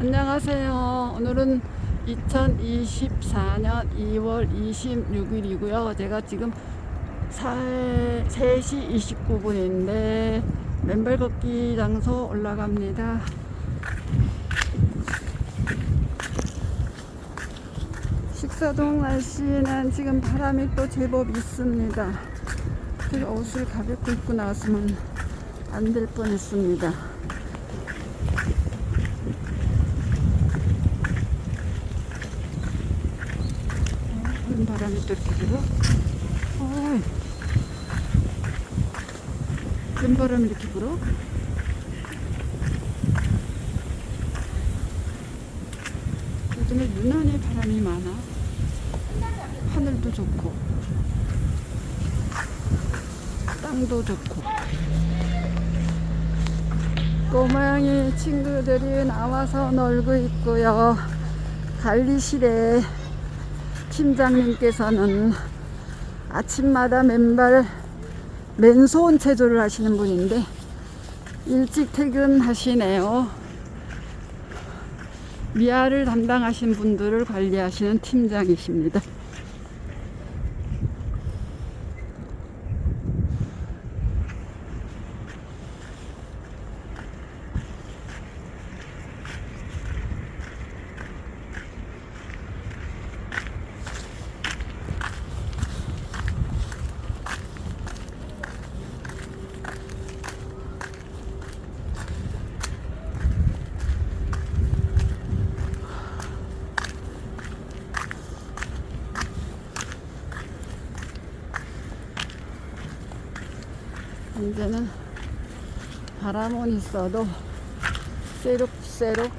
안녕하세요. 오늘은 2024년 2월 26일이고요. 제가 지금 3시 29분인데 맨발 걷기 장소 올라갑니다. 식사동 날씨는 지금 바람이 또 제법 있습니다. 제가 옷을 가볍게 입고 나왔으면 안 될 뻔했습니다. 어, 바람이 또 이렇게 불어? 어이. 큰 바람이 이렇게 불어? 요즘에 유난히 바람이 많아. 하늘도 좋고, 땅도 좋고. 꼬마양이 친구들이 나와서 놀고 있고요. 관리실에 팀장님께서는 아침마다 맨발 맨손 체조를 하시는 분인데 일찍 퇴근하시네요. 미아를 담당하신 분들을 관리하시는 팀장이십니다. 이제는 바람은 있어도 새록새록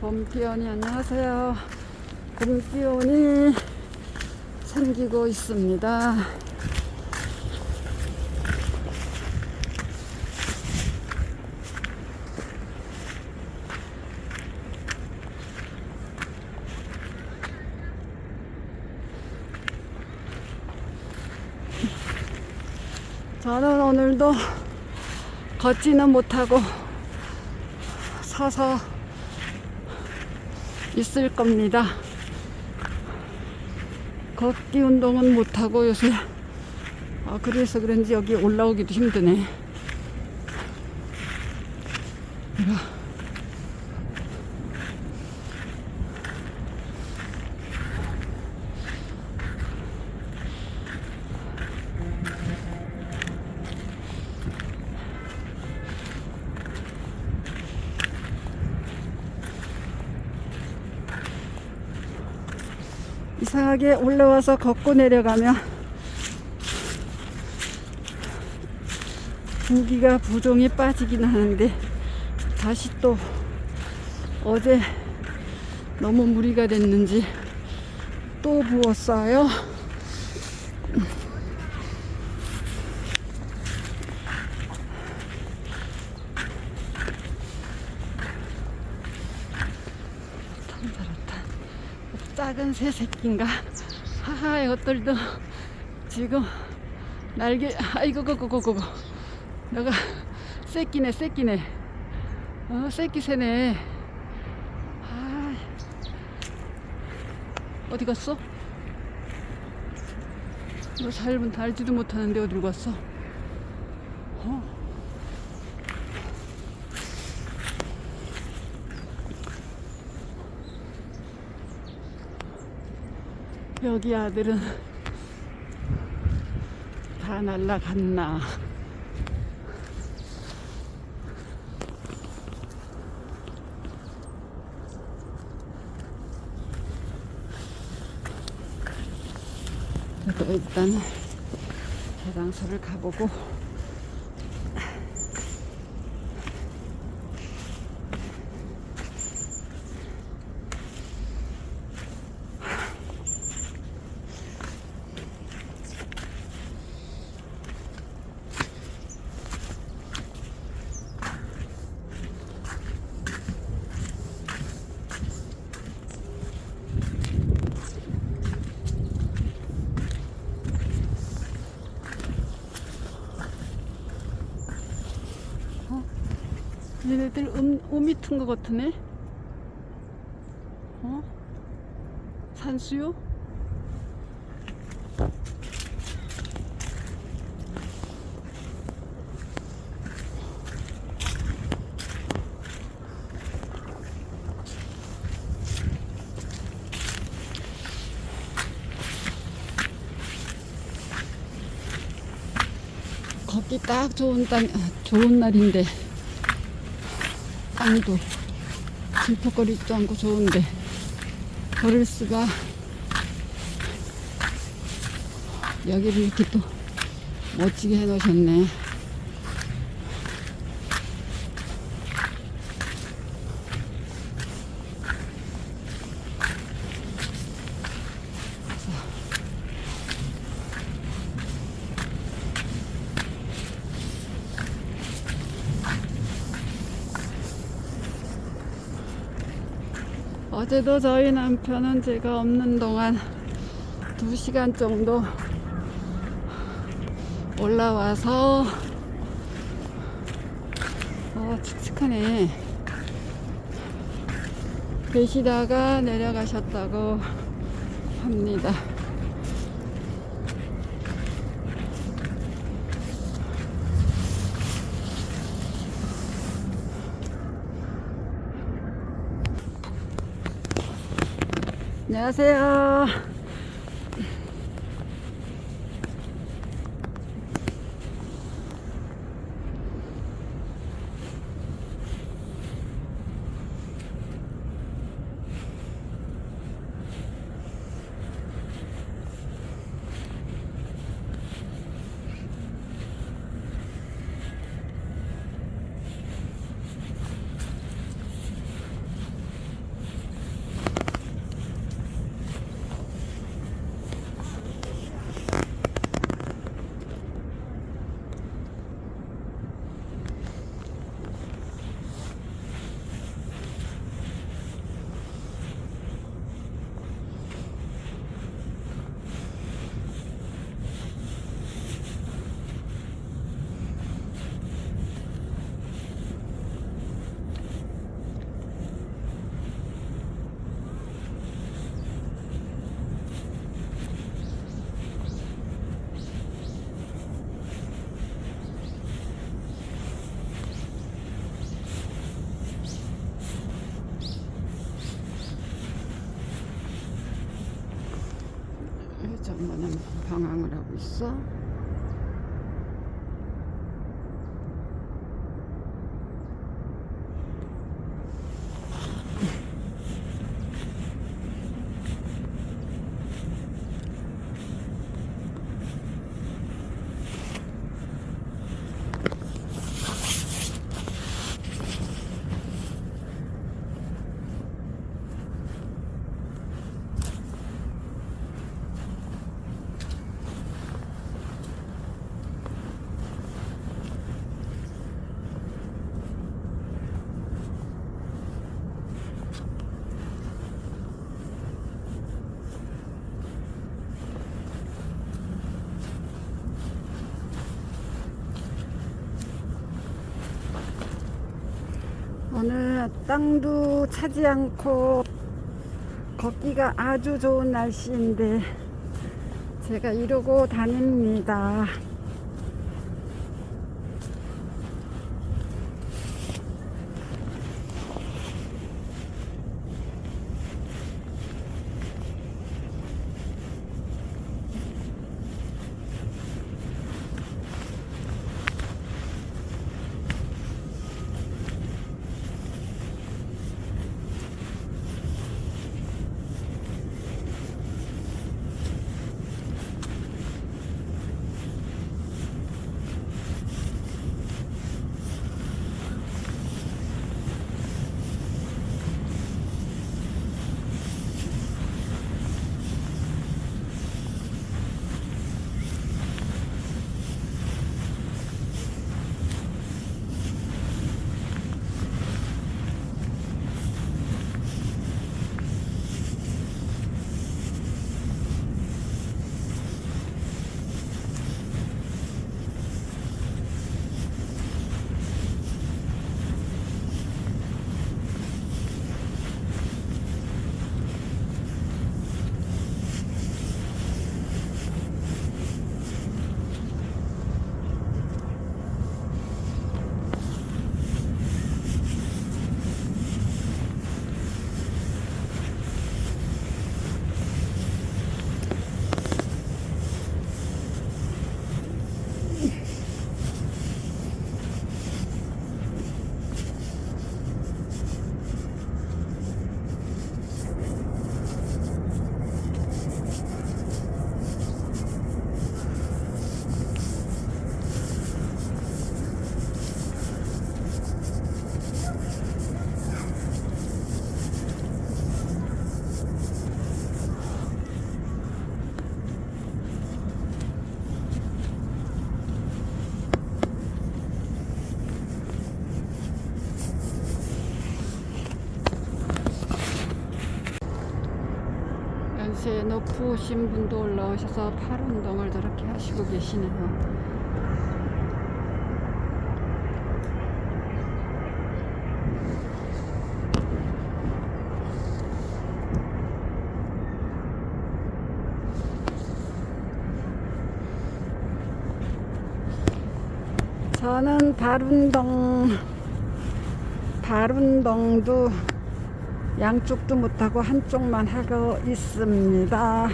봄기온이 안녕하세요. 봄기온이 생기고 있습니다. 저는 오늘도 걷지는 못하고 서서 있을 겁니다. 걷기 운동은 못하고 요새 아, 그래서 그런지 여기 올라오기도 힘드네. 이상하게 올라와서 걷고 내려가면 무기가 부종이 빠지긴 하는데 다시 또 어제 너무 무리가 됐는지 또 부었어요. 참 잘했다. 작은 새 새끼인가? 하하, 이것들도 지금 날개, 아이고, 고고, 고고, 고. 내가 새끼네, 새끼네. 어, 새끼 새네. 아, 어디 갔어? 너 살면 달지도 못하는데 어디로 갔어? 어? 여기 아들은 다 날라갔나. 일단 해당소를 가보고 얘네들 음, 음이 튼것 같으네. 어? 산수요? 걷기 딱 좋은 땅, 좋은 날인데 땅도 질퍽거리지도 않고 좋은데 걸을 수가 여기를 이렇게 또 멋지게 해 놓으셨네. 어제도 저희 남편은 제가 없는 동안 2시간 정도 올라와서 어, 칙칙하네. 계시다가 내려가셨다고 합니다. 안녕하세요. 회장만은 방황을 하고 있어. 땅도 차지 않고 걷기가 아주 좋은 날씨인데 제가 이러고 다닙니다. 곳에 높으신 분도 올라오셔서 팔 운동을 저렇게 하시고 계시네요. 저는 발운동 발운동도 양쪽도 못하고 한쪽만 하고 있습니다.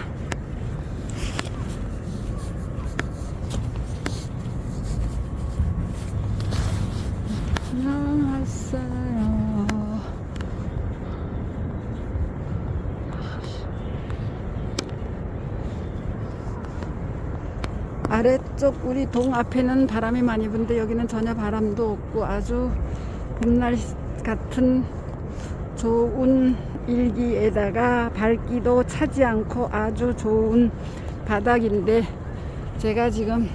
안녕하세요. 아래쪽 우리 동 앞에는 바람이 많이 부는데 여기는 전혀 바람도 없고 아주 봄날 같은 좋은 일기에다가 밝기도 차지 않고 아주 좋은 바닥인데 제가 지금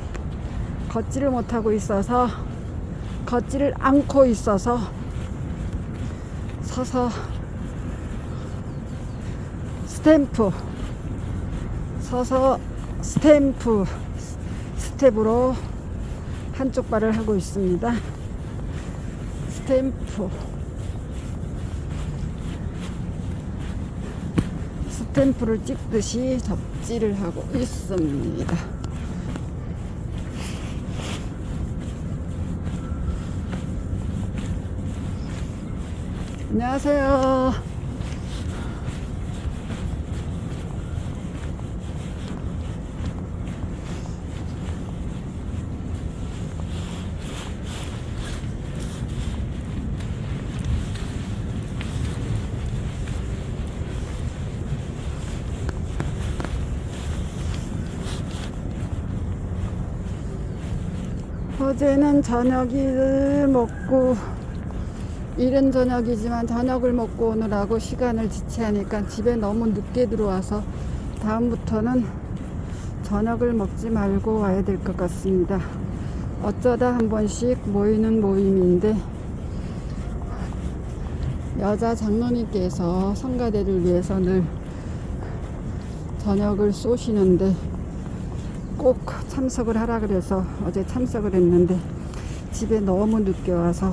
걷지를 못하고 있어서 걷지를 않고 있어서 서서 스탬프 서서 스탬프 스텝으로 한쪽 발을 하고 있습니다. 스탬프 스탬프를 찍듯이 접지를 하고 있습니다. 안녕하세요. 어제는 저녁을 먹고 이른 저녁이지만 저녁을 먹고 오느라고 시간을 지체하니까 집에 너무 늦게 들어와서 다음부터는 저녁을 먹지 말고 와야 될 것 같습니다. 어쩌다 한 번씩 모이는 모임인데 여자 장로님께서 성가대를 위해서 늘 저녁을 쏘시는데 꼭 참석을 하라 그래서 어제 참석을 했는데 집에 너무 늦게 와서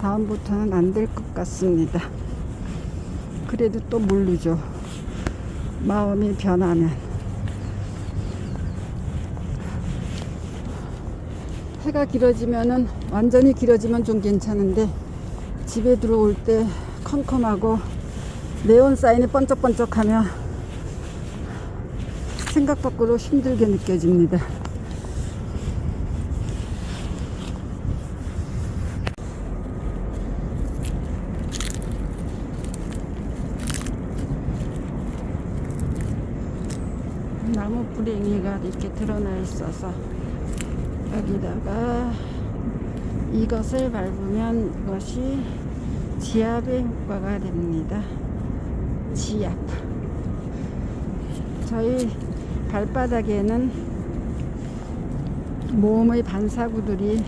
다음부터는 안 될 것 같습니다. 그래도 또 모르죠. 마음이 변하면. 해가 길어지면은 완전히 길어지면 좀 괜찮은데 집에 들어올 때 컴컴하고 네온 사인이 번쩍번쩍하면 생각 밖으로 힘들게 느껴집니다. 나무 뿌랭이가 이렇게 드러나 있어서 여기다가 이것을 밟으면 이것이 지압의 효과가 됩니다. 지압. 저희 발바닥에는 몸의 반사구들이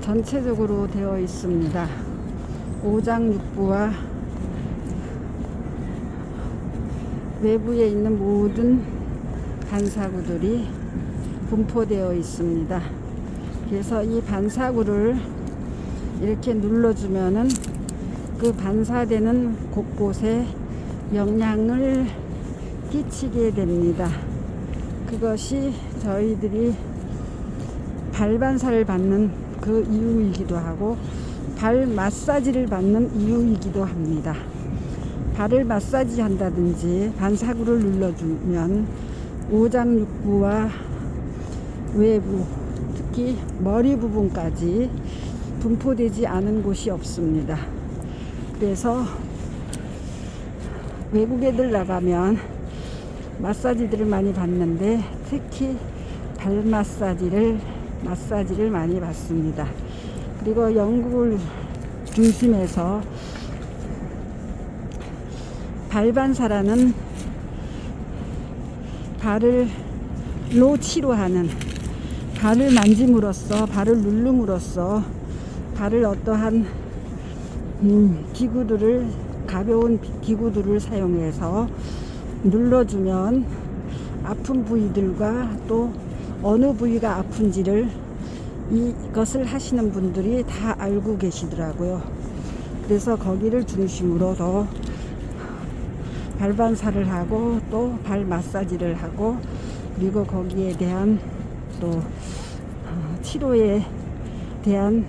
전체적으로 되어 있습니다. 오장육부와 외부에 있는 모든 반사구들이 분포되어 있습니다. 그래서 이 반사구를 이렇게 눌러주면은 그 반사되는 곳곳에 영향을 끼치게 됩니다. 그것이 저희들이 발반사를 받는 그 이유이기도 하고 발 마사지를 받는 이유이기도 합니다. 발을 마사지 한다든지 반사구를 눌러주면 오장육부와 외부 특히 머리 부분까지 분포되지 않은 곳이 없습니다. 그래서 외국 애들 나가면 마사지들을 많이 받는데 특히 발 마사지를 마사지를 많이 받습니다. 그리고 영국을 중심해서 발반사라는 발을 로 치료하는 발을 만짐으로써 발을 누름으로써 발을 어떠한 음, 기구들을 가벼운 비- 기구들을 사용해서 눌러주면 아픈 부위들과 또 어느 부위가 아픈지를 이것을 하시는 분들이 다 알고 계시더라고요. 그래서 거기를 중심으로 더 발반사를 하고 또 발 마사지를 하고 그리고 거기에 대한 또 어, 치료에 대한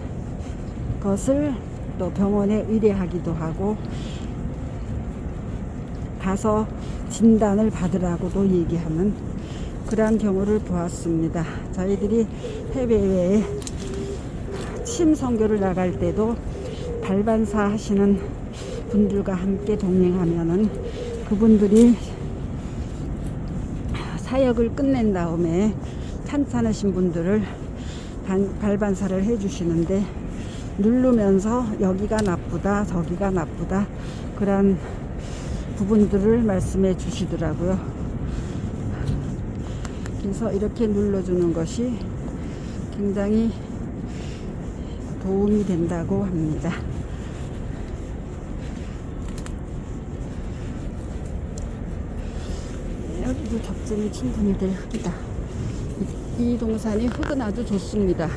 것을 또 병원에 의뢰하기도 하고 가서 진단을 받으라고도 얘기하는 그러한 경우를 보았습니다. 저희들이 해외에 침 선교를 나갈 때도 발반사 하시는 분들과 함께 동행하면은 그분들이 사역을 끝낸 다음에 탄탄하신 분들을 반- 발반사를 해주시는데 누르면서 여기가 나쁘다 저기가 나쁘다 그런 부분들을 말씀해 주시더라고요. 그래서 이렇게 눌러주는 것이 굉장히 도움이 된다고 합니다. 여기도 접점이 충분히 될 흙이다. 이, 이 동산이 흙은 아주 좋습니다.